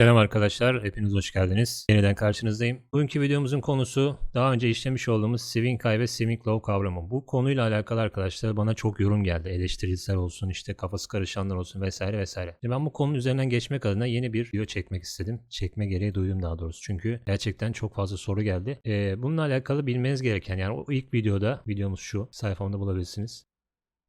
Selam arkadaşlar, hepiniz hoş geldiniz. Yeniden karşınızdayım. Bugünkü videomuzun konusu daha önce işlemiş olduğumuz Swing High ve Swing Low kavramı. Bu konuyla alakalı arkadaşlar bana çok yorum geldi. Eleştiriciler olsun, işte kafası karışanlar olsun vesaire vesaire. Şimdi ben bu konunun üzerinden geçmek adına yeni bir video çekmek istedim. Çekme gereği duydum daha doğrusu. Çünkü gerçekten çok fazla soru geldi. Ee, bununla alakalı bilmeniz gereken yani o ilk videoda, videomuz şu, sayfamda bulabilirsiniz.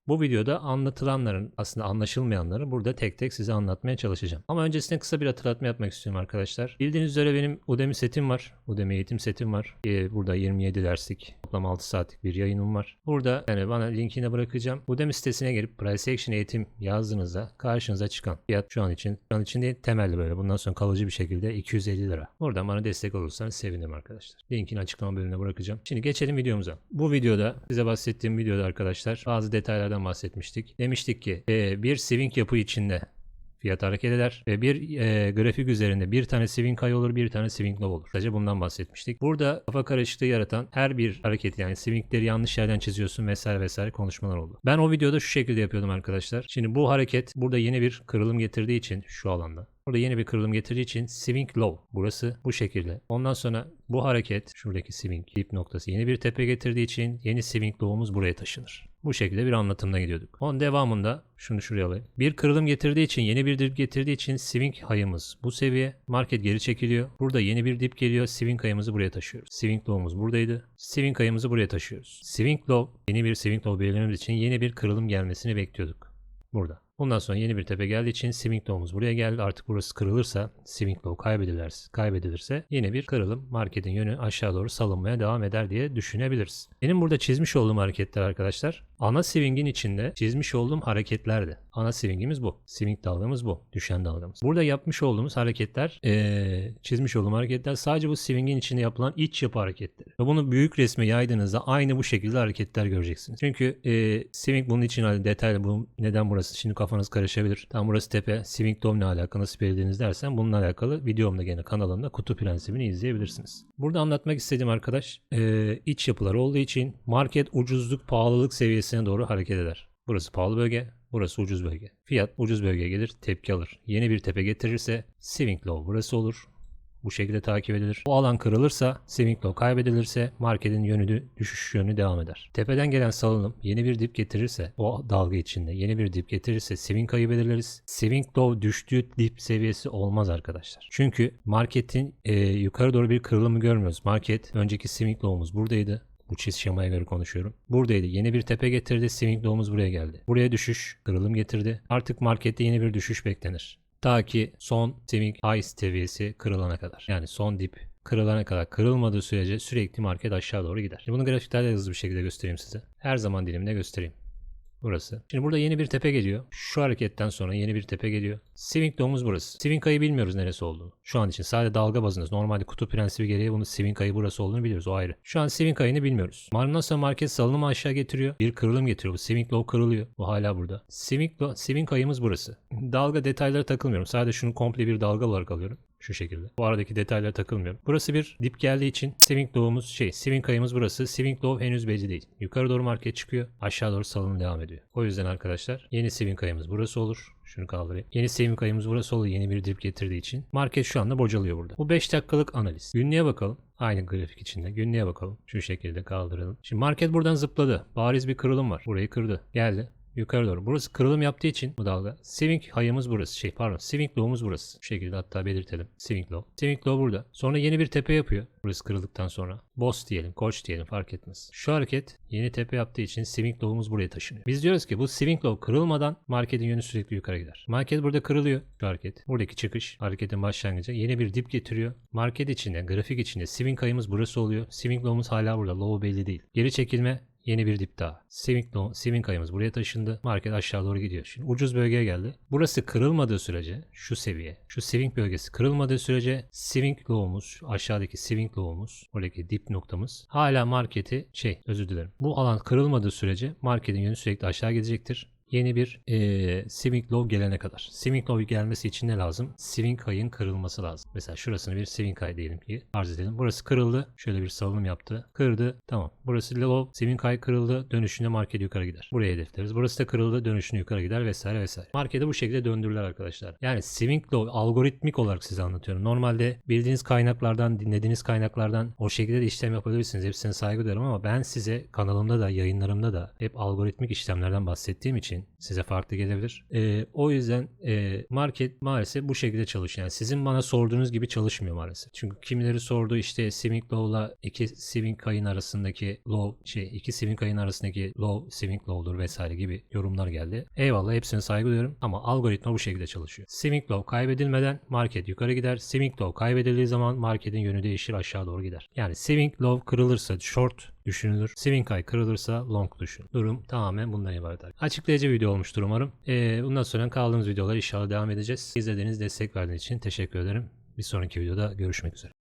Bu videoda anlatılanların aslında anlaşılmayanları burada tek tek size anlatmaya çalışacağım. Ama öncesinde kısa bir hatırlatma yapmak istiyorum arkadaşlar. Bildiğiniz üzere benim Udemy setim var. Udemy eğitim setim var. Ee, burada 27 derslik toplam 6 saatlik bir yayınım var. Burada yani bana linkini bırakacağım. Udemy sitesine gelip Price Action eğitim yazdığınızda karşınıza çıkan fiyat şu an için şu an için değil temelli böyle. Bundan sonra kalıcı bir şekilde 250 lira. Buradan bana destek olursanız sevinirim arkadaşlar. Linkini açıklama bölümüne bırakacağım. Şimdi geçelim videomuza. Bu videoda size bahsettiğim videoda arkadaşlar bazı detaylardan bahsetmiştik. Demiştik ki e, bir swing yapı içinde fiyat hareket eder ve bir e, grafik üzerinde bir tane swing high olur bir tane swing low olur. Sadece bundan bahsetmiştik. Burada kafa karışıklığı yaratan her bir hareket yani swingleri yanlış yerden çiziyorsun vesaire vesaire konuşmalar oldu. Ben o videoda şu şekilde yapıyordum arkadaşlar. Şimdi bu hareket burada yeni bir kırılım getirdiği için şu alanda Burada yeni bir kırılım getirdiği için swing low. Burası bu şekilde. Ondan sonra bu hareket şuradaki swing dip noktası yeni bir tepe getirdiği için yeni swing low'umuz buraya taşınır. Bu şekilde bir anlatımda gidiyorduk. Onun devamında şunu şuraya alayım. Bir kırılım getirdiği için yeni bir dip getirdiği için swing hayımız bu seviye. Market geri çekiliyor. Burada yeni bir dip geliyor. Swing hayımızı buraya taşıyoruz. Swing low'umuz buradaydı. Swing hayımızı buraya taşıyoruz. Swing low yeni bir swing low belirlememiz için yeni bir kırılım gelmesini bekliyorduk. Burada. Bundan sonra yeni bir tepe geldiği için swing low'umuz buraya geldi. Artık burası kırılırsa, swing low kaybedilirse, kaybedilirse yine bir kırılım marketin yönü aşağı doğru salınmaya devam eder diye düşünebiliriz. Benim burada çizmiş olduğum hareketler arkadaşlar ana swing'in içinde çizmiş olduğum hareketlerdi. Ana swing'imiz bu. Swing dalgamız bu. Düşen dalgamız. Burada yapmış olduğumuz hareketler, ee, çizmiş olduğum hareketler sadece bu swing'in içinde yapılan iç yapı hareketleri. Ve bunu büyük resme yaydığınızda aynı bu şekilde hareketler göreceksiniz. Çünkü ee, swing bunun için hani detaylı bu neden burası şimdi kafanız karışabilir. Tam burası tepe. Swing dome ne alakalı nasıl belirlediğiniz dersen bununla alakalı videomda gene kanalımda kutu prensibini izleyebilirsiniz. Burada anlatmak istediğim arkadaş ee, iç yapıları olduğu için market ucuzluk pahalılık seviyesine doğru hareket eder. Burası pahalı bölge, burası ucuz bölge. Fiyat ucuz bölgeye gelir, tepki alır. Yeni bir tepe getirirse swing low burası olur. Bu şekilde takip edilir. Bu alan kırılırsa, swing kaybedilirse marketin yönü düşüş yönü devam eder. Tepeden gelen salınım yeni bir dip getirirse o dalga içinde yeni bir dip getirirse swing kaybediliriz. Swing low düştüğü dip seviyesi olmaz arkadaşlar. Çünkü marketin e, yukarı doğru bir kırılımı görmüyoruz. Market önceki swing low'umuz buradaydı. Bu çiz şemaya göre konuşuyorum. Buradaydı. Yeni bir tepe getirdi. Swing low'umuz buraya geldi. Buraya düşüş, kırılım getirdi. Artık markette yeni bir düşüş beklenir. Ta ki son swing high seviyesi kırılana kadar. Yani son dip kırılana kadar kırılmadığı sürece sürekli market aşağı doğru gider. Şimdi bunu grafiklerle hızlı bir şekilde göstereyim size. Her zaman dilimde göstereyim. Burası. Şimdi burada yeni bir tepe geliyor. Şu hareketten sonra yeni bir tepe geliyor. Swing lowe'umuz burası. Swing ayı bilmiyoruz neresi olduğunu. Şu an için sadece dalga bazında. Normalde kutu prensibi gereği bunun swing ayı burası olduğunu biliyoruz. O ayrı. Şu an swing ayını bilmiyoruz. Sonra market salınımı aşağı getiriyor. Bir kırılım getiriyor. Bu swing low kırılıyor. Bu hala burada. Swing, low, swing ayımız burası. Dalga detaylara takılmıyorum. Sadece şunu komple bir dalga olarak alıyorum. Şu şekilde. Bu aradaki detaylara takılmıyorum. Burası bir dip geldiği için swing low'umuz şey swing ayımız burası. Swing low henüz belli değil. Yukarı doğru market çıkıyor. Aşağı doğru salınım devam ediyor. O yüzden arkadaşlar yeni swing ayımız burası olur. Şunu kaldırayım. Yeni swing ayımız burası olur. Yeni bir dip getirdiği için. Market şu anda bocalıyor burada. Bu 5 dakikalık analiz. Günlüğe bakalım. Aynı grafik içinde. Günlüğe bakalım. Şu şekilde kaldıralım. Şimdi market buradan zıpladı. Bariz bir kırılım var. Burayı kırdı. Geldi. Yukarı doğru. Burası kırılım yaptığı için bu dalga. Swing hayımız burası. Şey pardon. Swing low'umuz burası. Bu şekilde hatta belirtelim. Swing low. Swing low burada. Sonra yeni bir tepe yapıyor. Burası kırıldıktan sonra. Boss diyelim. Koç diyelim. Fark etmez. Şu hareket yeni tepe yaptığı için swing low'umuz buraya taşınıyor. Biz diyoruz ki bu swing low kırılmadan marketin yönü sürekli yukarı gider. Market burada kırılıyor. Şu hareket. Buradaki çıkış. Hareketin başlangıcı. Yeni bir dip getiriyor. Market içinde, grafik içinde swing hayımız burası oluyor. Swing low'umuz hala burada. Low belli değil. Geri çekilme Yeni bir dip daha. Swing, no, swing ayımız buraya taşındı. Market aşağı doğru gidiyor. Şimdi ucuz bölgeye geldi. Burası kırılmadığı sürece şu seviye. Şu swing bölgesi kırılmadığı sürece swing low'umuz aşağıdaki swing low'umuz oradaki dip noktamız hala marketi şey özür dilerim. Bu alan kırılmadığı sürece marketin yönü sürekli aşağı gidecektir. Yeni bir e, swing low gelene kadar. Swing low gelmesi için ne lazım? Swing high'ın kırılması lazım. Mesela şurasını bir swing high diyelim ki arz edelim. Burası kırıldı. Şöyle bir salınım yaptı. Kırdı. Tamam. Burası low. Swing high kırıldı. Dönüşünde market yukarı gider. Buraya hedefleriz. Burası da kırıldı. Dönüşünde yukarı gider vesaire vesaire. Marketi bu şekilde döndürürler arkadaşlar. Yani swing low algoritmik olarak size anlatıyorum. Normalde bildiğiniz kaynaklardan, dinlediğiniz kaynaklardan o şekilde de işlem yapabilirsiniz. Hepsine saygı duyarım ama ben size kanalımda da yayınlarımda da hep algoritmik işlemlerden bahsettiğim için size farklı gelebilir. Ee, o yüzden e, market maalesef bu şekilde çalışıyor. Yani sizin bana sorduğunuz gibi çalışmıyor maalesef. Çünkü kimileri sordu işte swing low'la iki swing kayın arasındaki low şey iki swing kayın arasındaki low swing low'dur vesaire gibi yorumlar geldi. Eyvallah hepsine saygı duyuyorum ama algoritma bu şekilde çalışıyor. Swing low kaybedilmeden market yukarı gider. Swing low kaybedildiği zaman marketin yönü değişir aşağı doğru gider. Yani swing low kırılırsa short düşünülür. Swing high kırılırsa long düşün. Durum tamamen bundan ibaret. Açıklayıcı video olmuştur umarım. Ee, bundan sonra kaldığımız videolar inşallah devam edeceğiz. İzlediğiniz, destek verdiğiniz için teşekkür ederim. Bir sonraki videoda görüşmek üzere.